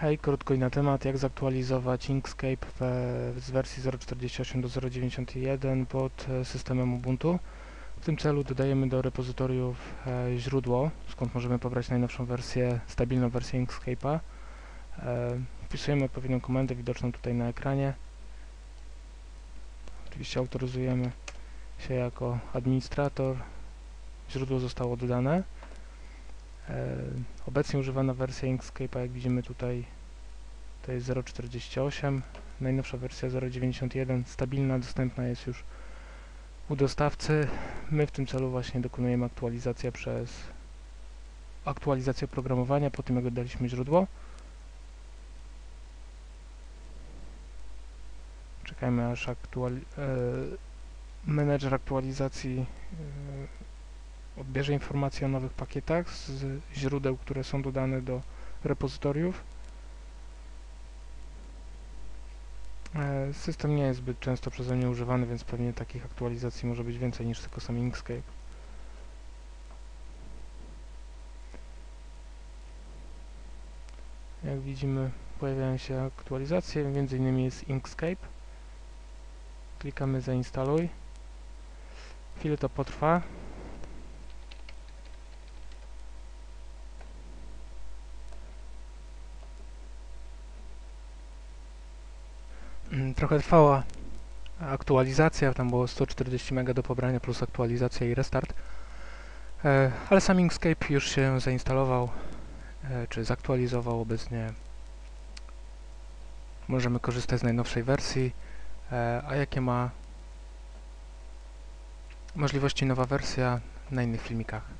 Hej, krótko i na temat, jak zaktualizować Inkscape z wersji 0.48 do 0.91 pod e, systemem Ubuntu. W tym celu dodajemy do repozytoriów e, źródło, skąd możemy pobrać najnowszą wersję, stabilną wersję Inkscape'a. E, wpisujemy odpowiednią komendę widoczną tutaj na ekranie. Oczywiście autoryzujemy się jako administrator. Źródło zostało dodane. E, obecnie używana wersja Inkscape'a, jak widzimy tutaj, to jest 0.48. Najnowsza wersja 0.91, stabilna, dostępna jest już u dostawcy. My w tym celu właśnie dokonujemy aktualizację przez aktualizację oprogramowania po tym jak oddaliśmy źródło. Czekajmy aż aktuali e, menedżer aktualizacji e, odbierze informacje o nowych pakietach z źródeł, które są dodane do repozytoriów. E, System nie jest zbyt często przeze mnie używany, więc pewnie takich aktualizacji może być więcej niż tylko sam Inkscape. Jak widzimy pojawiają się aktualizacje, między innymi jest Inkscape. Klikamy zainstaluj. Chwilę to potrwa. Trochę trwała aktualizacja, tam było 140 MB do pobrania plus aktualizacja i restart. E, ale sam Inkscape już się zainstalował, e, czy zaktualizował obecnie. Możemy korzystać z najnowszej wersji. E, a jakie ma możliwości nowa wersja na innych filmikach.